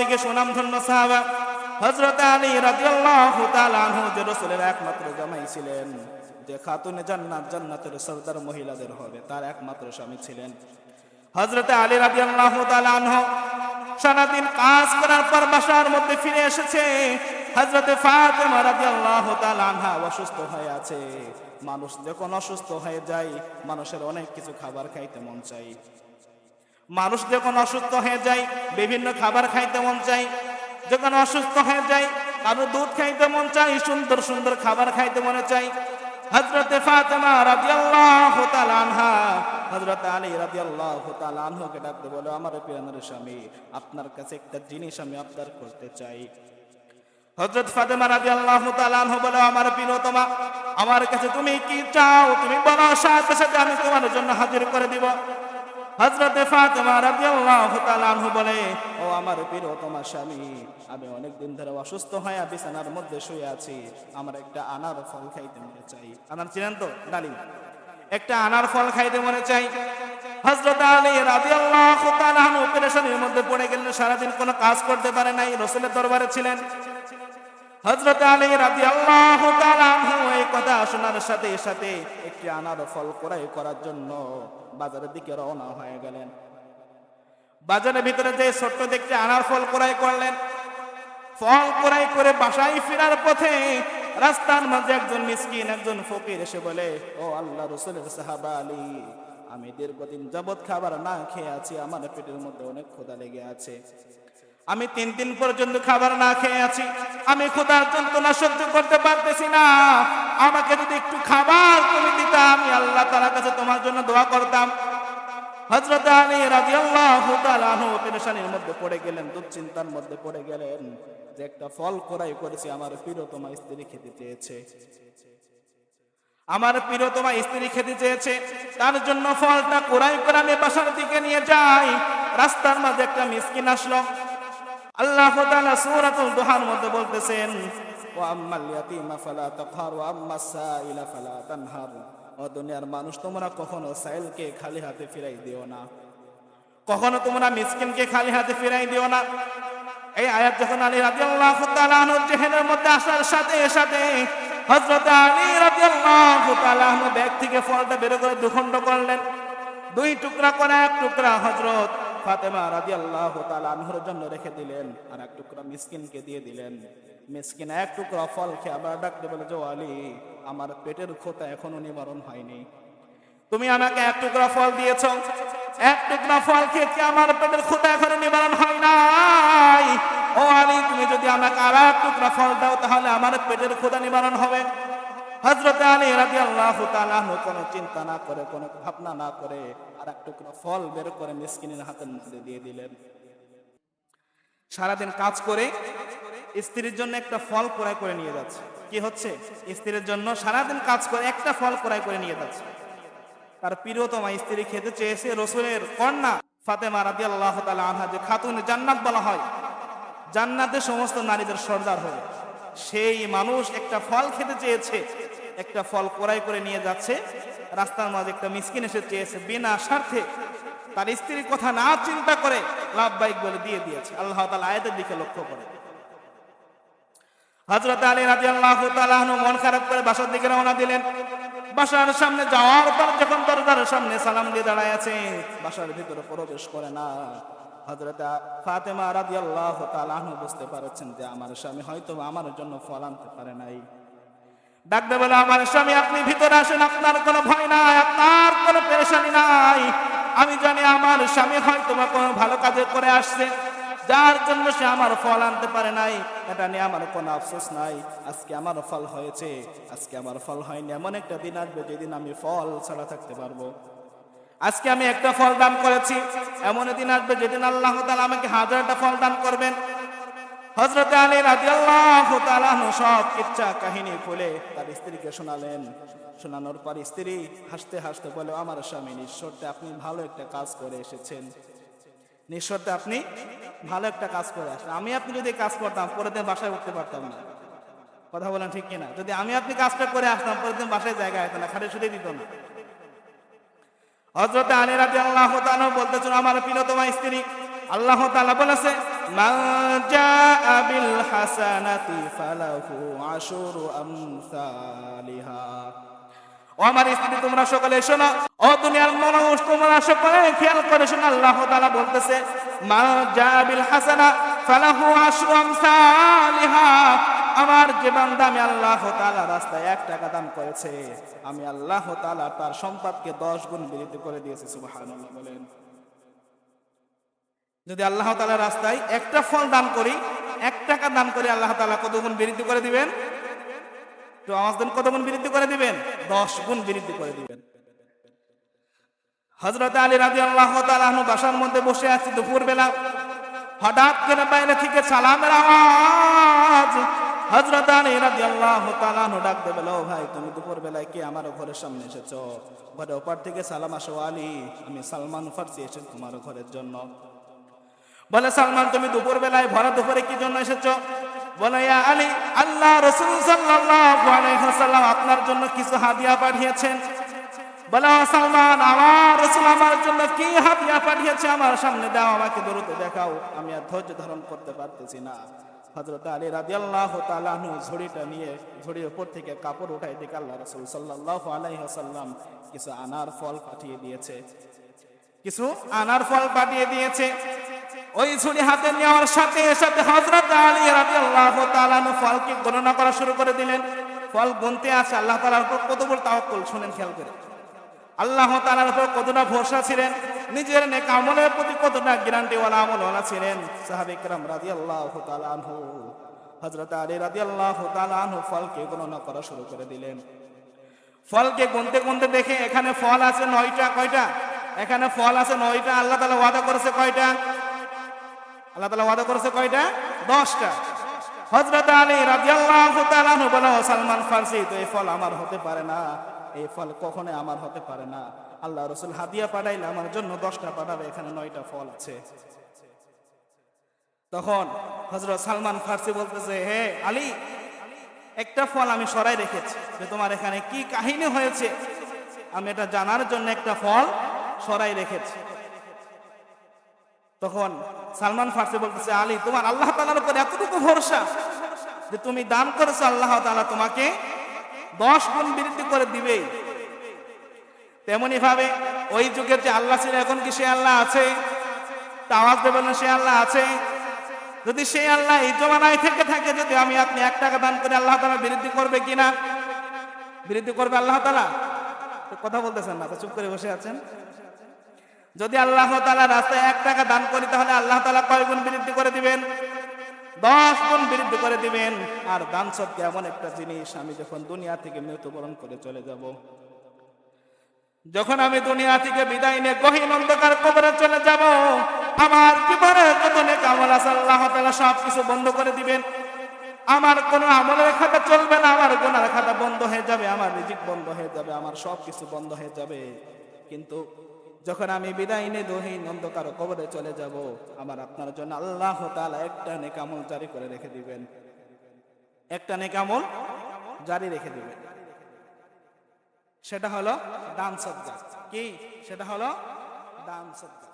থেকে সুনামধন্য সাহাবা হজরত আলী রাদিয়াল্লাহু তাআলা আনহু রাসূলের একমাত্র জামাই ছিলেন, যে খাতুনে জান্নাত, জান্নাতের সরদার মহিলাদের হবে, তার একমাত্র স্বামী ছিলেন। হজরত আলী রাদিয়াল্লাহু তাআলা আনহু সারাদিন কাজ করার পর বাসার মধ্যে ফিরে এসেছে। হজরতে ফাতেমা রাদিয়াল্লাহু তাআলা আনহা অসুস্থ হয়ে আছে। মানুষ যখন অসুস্থ হয়ে যায়, মানুষের অনেক কিছু খাবার খাইতে মন চাই মানুষ যখন অসুস্থ হয়ে যায়, বিভিন্ন খাবার খাইতে মন চাই যখন অসুস্থ হয়ে যায় কারও দুধ খাইতে মন চাই সুন্দর সুন্দর খাবার খাইতে মনে চাই হজরতে ফাতেমা রাদিয়াল্লাহু তাআলা আনহা, হযরত আলী রাদিয়াল্লাহু তাআলা আনহুকে ডাকতে বলে, আমার প্রিয়নের স্বামী, আপনার কাছে একটা জিনিস আমি আবদার করতে চাই। হযরত ফাতেমা রাদিয়াল্লাহু তাআলা আনহু বলে, আমার প্রিয়তমা, আমার কাছে তুমি কি চাও? তুমি বলো, সাথে সাথে আমি তোমার জন্য হাজির করে দিব। হযরতে ফাতেমা রাদিয়াল্লাহু তাআলা আনহু বলে, ও আমার প্রিয়তমা স্বামী, আমি অনেক দিন ধরে অসুস্থ হয়ে বিছানার মধ্যে শুয়ে আছি। আমার একটা আনার ফল খাইতে মনে চাই। আনার চিনেন তো, ডালিম? একটা আনার ফল খাইতে মনে চাই। হযরত আলী রাদিয়াল্লাহু তাআলা আনহু পেরেশানির মধ্যে পড়ে গেলেন সারাদিন কোনো কাজ করতে পারে নাই, রাসূলের দরবারে ছিলেন। হযরত আলী তাআলা আনহু এই কথা শোনার সাথে সাথে একটি আনার ফল ক্রয় করার জন্য বাজারের দিকে রওনা হয়ে গেলেন। বাজারের ভিতরে যে ছোট্ট দেখতে আনার ফল ক্রয় করলেন, ফল ক্রয় করে বাসায় ফেরার পথে রাস্তার মাঝে একজন মিসকিন, একজন ফকির এসে বলে, ও আল্লাহ রসুলের সাহাবা আলী, আমি দীর্ঘদিন যাবৎ খাবার না খেয়ে আছি, আমার পেটের মধ্যে অনেক ক্ষুধা লেগে আছে। আমি তিন দিন পর্যন্ত খাবার না খেয়ে আছি। আমি ক্ষুধার যন্ত্রণা সহ্য করতে পারতেছি না। আমাকে যদি একটু খাবার তুমি দিতা, আমি আল্লাহ তাআলার কাছে তোমার জন্য দোয়া করতাম। হযরত আলী গেলেন যে একটা ফল কোরাই করেছি, আমার প্রিয়তমা স্ত্রী খেতে চেয়েছে। আমার প্রিয়তমা স্ত্রী খেতে চেয়েছে। তার জন্য ফলটা কোরাই করে আমি বাসার দিকে নিয়ে যাই। রাস্তার মাঝে একটা মিসকিন আসলো। আল্লাহ তাআলা সূরাতুল দুহার মধ্যে বলতেছেন, ওয়া আম্মাল ইয়াতীমা ফালা তাকহার, ওয়া আম্মাস সাইলা ফালা তানহার। ও দুনিয়ার মানুষ, তোমরা কখনো সাইলকে খালি হাতে ফিরাই দিও না। কখনো তোমরা মিসকিনকে খালি হাতে ফিরাই দিও না। এই আয়াত যখন আলী রাদিয়াল্লাহু তাআলা আনহুর জেহেনের মধ্যে আসার সাথে সাথে হযরত আলী রাদিয়াল্লাহু তাআলা আনহু ব্যাগ থেকে ফলটা বের করে দুখণ্ড করলেন। দুই টুকরা করে, এক টুকরা হযরত ফাতেমা রাদিয়াল্লাহু তাআলা আনহুর জন্য রেখে দিলেন আর এক টুকরা মিসকিনকে দিয়ে দিলেন। মিসকিন এক টুকরা ফল খেয়ে আবার ডাকতে বলে যে "ও আলী, আমার পেটের ক্ষোতা এখনও নিবারণ হয়নি। তুমি আমাকে এক টুকরা ফল দিয়েছ। এক টুকরা ফল খেয়ে কি আমার পেটের ক্ষুদা এখনও নিবারণ হয় নাই? ও আলী, তুমি যদি আমাকে আর এক টুকরা ফল দাও, তাহলে আমার পেটের ক্ষুদা নিবারণ হবে। হজরত আলী রাজি আল্লাহ কোনো চিন্তা না করে, কোনো ভাবনা না করে আর এক টুকরা ফল বের করে মিসকিনের হাতের মধ্যে দিয়ে দিলেন। সারাদিন কাজ করে স্ত্রীর জন্য একটা ফল ক্রয় করে নিয়ে যাচ্ছে। কি হচ্ছে? স্ত্রীর জন্য সারাদিন কাজ করে একটা ফল ক্রয় করে নিয়ে যাচ্ছে। তার প্রিয়তমা স্ত্রী খেতে চেয়েছে রসুলের কন্যা ফাতেমা রাদি আল্লাহ আনহা, যে খাতুন জান্নাত বলা হয়। জান্নাতে সমস্ত নারীদের সর্দার হবে। সেই মানুষ একটা ফল খেতে চেয়েছে। একটা ফল ক্রয় করে নিয়ে যাচ্ছে। রাস্তার মাঝে একটা মিসকিন এসে চেয়েছে, বিনা স্বার্থে তার স্ত্রীর কথা না চিন্তা করে লাভ বাইক বলে দিয়ে দিয়েছে। আল্লাহ তালা আয়াতের দিকে লক্ষ্য করে। হজরত আলী রাজি আল্লাহ মন খারাপ করে বাসার দিকে রওনা দিলেন। বাসার সামনে যাওয়ার পর যখন দরজার সামনে সালাম দিয়ে দাঁড়ায় আছে, বাসার ভিতরে প্রবেশ করে না। হজরত ফাতেমা রাজি আল্লাহ বুঝতে পারছেন যে আমার স্বামী হয়তো আমার জন্য ফল আনতে পারে নাই। ডাকতে বলে, আমার স্বামী, আপনি ভিতরে আসেন, আপনার কোনো ভয় নাই, আপনার কোনো পেরেশানি নাই। আমি জানি আমার স্বামী হয়তো বা কোনো ভালো কাজে করে আসছে, যার জন্য সে আমার ফল আনতে পারে নাই। এটা নিয়ে আমার কোনো আফসোস নাই। আজকে আমার ফল হয়েছে, আজকে আমার ফল হয়নি। এমন একটা দিন আসবে যেদিন আমি ফল ছাড়া থাকতে পারব। আজকে আমি একটা ফল দান করেছি, এমন দিন আসবে যেদিন আল্লাহ তাআলা আমাকে হাজারটা ফল দান করবেন। হজরত আলী রাদিয়াল্লাহু তাআলা সব কিচ্ছা কাহিনী খুলে তার স্ত্রীকে শোনালেন। শোনানোর পর স্ত্রী হাসতে হাসতে বলে, আমার স্বামী, নিঃশর্তে আপনি ভালো একটা কাজ করে এসেছেন। নিঃশর্তে আপনি ভালো একটা কাজ করে আসেন আমি আপনি যদি কাজ করতাম পরের দিন বাসায় উঠতে পারতাম না। কথা বলেন ঠিক কিনা? যদি আমি আপনি কাজটা করে আসতাম পরের দিন বাসায় জায়গা হতো না, খাটে শুধু দিত না। হজরত আলী রাজি আল্লাহ বলতেছেন আমার প্রিয়তমা স্ত্রী আল্লাহ তালা বলেছে জাআ বিল হাসানাতি ফালাহু আশরু আমসালিহা। ও আমার স্ত্রী, তোমরা সকলে শোনো ও দুনিয়ার মানুষ, তোমরা সকলে খেয়াল করে শোনো, আল্লাহ তাআলা বলতেছে, মা জাবিল হাসানা ফালাহু আশরু আমসালিহা। আমার যে বান্দা, আমি আল্লাহ তাআলা রাস্তায় এক টাকা দান করেছে। আমি আল্লাহ তাআলা তার সম্পদকে 10 গুণ বৃদ্ধি করে দিয়েছি, সুবহানাল্লাহ বলেন। যদি আল্লাহ তালা রাস্তায় একটা ফল দান করি, এক টাকা দান করি আল্লাহ তালা কত গুণ বৃদ্ধি করে দিবেন? তো দেন কত গুণ বৃদ্ধি করে দিবেন? দশ গুণ বৃদ্ধি করে দিবেন। হজরত আলী রাজি আল্লাহ তালু বাসার মধ্যে বসে আছি দুপুর বেলা হঠাৎ করে বাইরে থেকে সালামের আওয়াজ। হজরত আলী রাজি আল্লাহ তালু ডাক দেবে ও ভাই, তুমি দুপুর বেলায় কি আমার ঘরের সামনে এসেছ? ঘরে ওপার থেকে সালাম আসো আলী, আমি সালমান ফার্সি এসেছি তোমার ঘরের জন্য। বলে, সালমান, তুমি দুপুর বেলায় ভরা দুপুরে কি জন্য এসেছ? বলে, ইয়া আলী, আল্লাহ রসুল সাল্লাল্লাহু আলাইহি ওয়াসাল্লাম আপনার জন্য কিছু হাদিয়া পাঠিয়েছেন। বলে সালমান, আমার রসুল আমার জন্য কি হাদিয়া পাঠিয়েছে? আমার সামনে দাও, আমাকে দ্রুত দেখাও। আমি আর ধৈর্য ধারণ করতে পারতেছি না। হযরত আলী রাদিয়াল্লাহু তাআলা আনহু ঝুড়িটা নিয়ে, ঝুড়ির উপর থেকে কাপড় উঠাই দিকে আল্লাহ রাসূল সাল্লাল্লাহু আলাইহি ওয়াসাল্লাম কিছু আনার ফল পাঠিয়ে দিয়েছে। কিছু আনার ফল পাঠিয়ে দিয়েছে। ওই ছুরি হাতে নেওয়ার সাথে সাথে হজরত আলী রাজি আল্লাহ ফলকে গণনা করা শুরু করে দিলেন। ফল গুনতে আছে আল্লাহ তালার উপর কত বড় তাওয়াক্কুল শুনেন খেয়াল করে। আল্লাহ তালার উপর কতটা ভরসা ছিলেন? নিজের নেক আমলের প্রতি কতটা আমল আমলওয়ালা ছিলেন? সাহাবিকরাম রাজি আল্লাহ তালানহু হজরত আলী রাজি আল্লাহ তালানহু ফলকে গণনা করা শুরু করে দিলেন। ফলকে গুনতে গুনতে দেখে এখানে ফল আছে নয়টা, কয়টা? এখানে ফল আছে নয়টা, আল্লাহ তালা ওয়াদা করেছে কয়টা? আল্লাহ তাআলা ওয়াদা করেছে কয়টা? দশটা। হযরত আলী রাদিয়াল্লাহু তাআলা বলে সালমান ফারসি, তো এই ফল আমার হতে পারে না। এই ফল কখনো আমার হতে পারে না। আল্লাহ রসুল হাদিয়া পাঠাইলে আমার জন্য দশটা পাঠাবে, এখানে নয়টা ফল আছে। তখন হজরত সালমান ফার্সি বলতেছে, হে আলী, একটা ফল আমি সরাই রেখেছি যে তোমার এখানে কি কাহিনী হয়েছে? আমি এটা জানার জন্য একটা ফল সরাই রেখেছি। তখন সালমান ফার্সি বলতেছে, আলী, তোমার আল্লাহ তালার উপর এতটুকু ভরসা যে তুমি দান করেছ, আল্লাহ তালা তোমাকে দশ গুণ বৃদ্ধি করে দিবে। তেমনি ভাবে ওই যুগের যে আল্লাহ ছিল, এখন কি সে আল্লাহ আছে? তা আওয়াজ দেবেন সে আল্লাহ আছে? যদি সেই আল্লাহ এই জমানায় থেকে থাকে, যদি আমি আপনি এক টাকা দান করে আল্লাহ তালা বৃদ্ধি করবে কিনা? বৃদ্ধি করবে আল্লাহ তালা কথা বলতেছেন না চুপ করে বসে আছেন? যদি আল্লাহ তালা রাস্তায় এক টাকা দান করি, তাহলে আল্লাহ তালা কয় গুণ বৃদ্ধি করে দিবেন? দশ গুণ বৃদ্ধি করে দিবেন। আর দান সত্যি এমন একটা জিনিস, আমি যখন দুনিয়া থেকে মৃত্যুবরণ করে চলে যাব, যখন আমি দুনিয়া থেকে বিদায় নিয়ে গহীন অন্ধকার কবরে চলে যাব, আমার জীবনে যত নেক আছে, আল্লাহ তাআলা সব কিছু বন্ধ করে দিবেন। আমার কোনো আমলের খাতা চলবে না, আমার গুনার খাতা বন্ধ হয়ে যাবে, আমার রিজিক বন্ধ হয়ে যাবে, আমার সব কিছু বন্ধ হয়ে যাবে। কিন্তু যখন আমি বিদায় নে দহীন অন্ধকার কবরে চলে যাব, আমার আপনার জন্য আল্লাহ তালা একটা নেকামল জারি করে রেখে দিবেন। একটা নেকামল জারি রেখে দিবেন। সেটা হলো দান সজ্জা কি? সেটা হলো দান সজ্জা